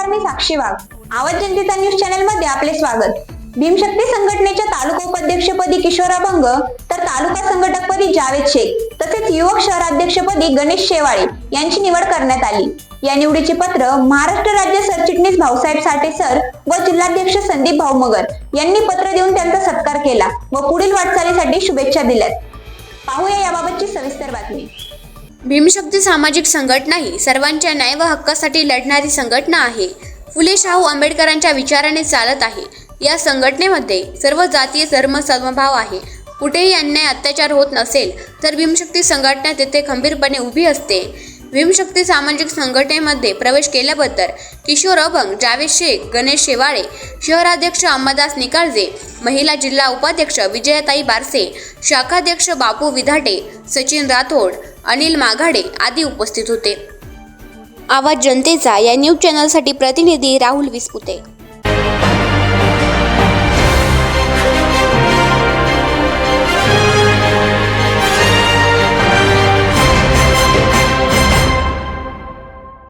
नमस्कार मी साक्षी वाघ. आवाज जनतेचा न्यूज चॅनलमध्ये आपले स्वागत. भीमशक्ती संघटनेच्या तालुका उपाध्यक्षपदी किशोर अभंग तर तालुका संघटकपदी जावेद शेख तसेच युवक शहराध्यक्षपदी गणेश शेवाळे यांची निवड करण्यात आली. या निवडीचे पत्र महाराष्ट्र राज्य सरचिटणीस भाऊसाहेब साठे सर व जिल्हाध्यक्ष संदीप भाऊ मगर यांनी पत्र देऊन त्यांचा सत्कार केला व पुढील वाटचालीसाठी शुभेच्छा दिल्यात. पाहूया याबाबतची सविस्तर बातमी. भीमशक्ती सामाजिक संघटना ही सर्वांच्या न्याय व हक्कासाठी लढणारी संघटना आहे. फुले शाहू आंबेडकरांच्या विचाराने चालत आहे. या संघटनेमध्ये सर्व जातीय धर्म समभाव आहे. कुठेही अन्याय अत्याचार होत नसेल तर भीमशक्ती संघटना तेथे खंबीरपणे उभी असते. भीमशक्ती सामाजिक संघटनेमध्ये प्रवेश केल्याबद्दल किशोर अभंग जावेद शेख गणेश शेवाळे शहराध्यक्ष अंबादास निकाळजे महिला जिल्हा उपाध्यक्ष विजयाताई बारसे शाखाध्यक्ष बापू विधाटे सचिन राठोड अनिल माघाडे आदी उपस्थित होते. आवाज जनतेचा या न्यूज चॅनलसाठी प्रतिनिधी राहुल विस्पुते.